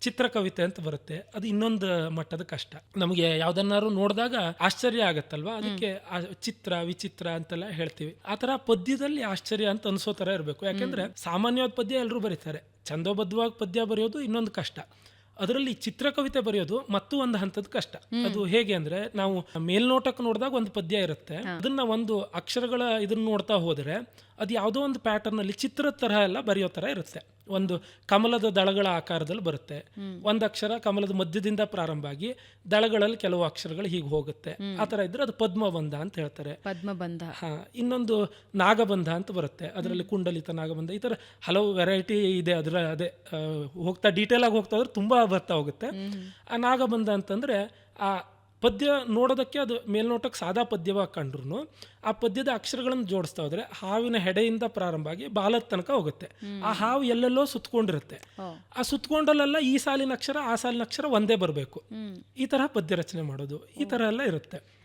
ಚಿತ್ರಕವಿತೆ ಅಂತ ಬರುತ್ತೆ. ಅದು ಇನ್ನೊಂದು ಮಟ್ಟದ ಕಷ್ಟ. ನಮಗೆ ಯಾವ್ದನ್ನಾರು ನೋಡಿದಾಗ ಆಶ್ಚರ್ಯ ಆಗತ್ತಲ್ವಾ? ಅದಕ್ಕೆ ಆ ಚಿತ್ರ ವಿಚಿತ್ರ ಅಂತೆಲ್ಲ ಹೇಳ್ತೀವಿ. ಆ ತರ ಪದ್ಯದಲ್ಲಿ ಆಶ್ಚರ್ಯ ಅಂತ ಅನ್ಸೋ ತರ ಇರಬೇಕು. ಯಾಕಂದ್ರೆ ಸಾಮಾನ್ಯವಾದ ಪದ್ಯ ಎಲ್ಲರೂ ಬರೀತಾರೆ. ಛಂದೋಬದ್ಧವಾಗಿ ಪದ್ಯ ಬರೆಯೋದು ಇನ್ನೊಂದು ಕಷ್ಟ. ಅದರಲ್ಲಿ ಚಿತ್ರಕವಿತೆ ಬರೆಯೋದು ಮತ್ತು ಒಂದು ಹಂತದ ಕಷ್ಟ. ಅದು ಹೇಗೆ ಅಂದ್ರೆ ನಾವು ಮೇಲ್ನೋಟಕ್ಕೆ ನೋಡಿದಾಗ ಒಂದು ಪದ್ಯ ಇರುತ್ತೆ. ಅದನ್ನ ಒಂದು ಅಕ್ಷರಗಳ ಇದನ್ನ ನೋಡ್ತಾ ಹೋದ್ರೆ ಅದು ಯಾವುದೋ ಒಂದು ಪ್ಯಾಟರ್ನ್ ಅಲ್ಲಿ ಚಿತ್ರದ ತರಹ ಎಲ್ಲ ಬರೆಯೋ ತರ ಇರುತ್ತೆ. ಒಂದು ಕಮಲದ ದಳಗಳ ಆಕಾರದಲ್ಲಿ ಬರುತ್ತೆ. ಒಂದು ಅಕ್ಷರ ಕಮಲದ ಮಧ್ಯದಿಂದ ಪ್ರಾರಂಭ ಆಗಿ ದಳಗಳಲ್ಲಿ ಕೆಲವು ಅಕ್ಷರಗಳು ಹೀಗೆ ಹೋಗುತ್ತೆ. ಆ ತರ ಇದ್ರೆ ಅದು ಪದ್ಮಬಂಧ ಅಂತ ಹೇಳ್ತಾರೆ. ಪದ್ಮಬಂಧ. ಹಾ ಇನ್ನೊಂದು ನಾಗಬಂಧ ಅಂತ ಬರುತ್ತೆ. ಅದರಲ್ಲಿ ಕುಂಡಲಿತ ನಾಗಬಂಧ ಈ ಥರ ಹಲವು ವೆರೈಟಿ ಇದೆ ಅದರ ಅದೇ ಹೋಗ್ತಾ ಡೀಟೇಲ್ ಆಗಿ ಹೋಗ್ತಾ ಹೋದ್ರೆ ತುಂಬಾ ಬರ್ತಾ ಹೋಗುತ್ತೆ. ಆ ನಾಗಬಂಧ ಅಂತಂದ್ರೆ ಆ ಪದ್ಯ ನೋಡೋದಕ್ಕೆ ಅದು ಮೇಲ್ನೋಟಕ್ಕೆ ಸಾದಾ ಪದ್ಯವಾಗಿ ಕಂಡ್ರು ಆ ಪದ್ಯದ ಅಕ್ಷರಗಳನ್ನು ಜೋಡಿಸ್ತಾ ಹೋದ್ರೆ ಹಾವಿನ ಹೆಡೆಯಿಂದ ಪ್ರಾರಂಭ ಆಗಿ ಬಾಲದ ತನಕ ಹೋಗುತ್ತೆ. ಆ ಹಾವು ಎಲ್ಲೆಲ್ಲೋ ಸುತ್ತಕೊಂಡಿರುತ್ತೆ ಆ ಸುತ್ತಕೊಂಡಲ್ಲೆಲ್ಲ ಈ ಸಾಲಿನ ಅಕ್ಷರ ಆ ಸಾಲಿನ ಅಕ್ಷರ ಒಂದೇ ಬರಬೇಕು. ಈ ತರಹ ಪದ್ಯ ರಚನೆ ಮಾಡೋದು ಈ ತರ ಎಲ್ಲ ಇರುತ್ತೆ.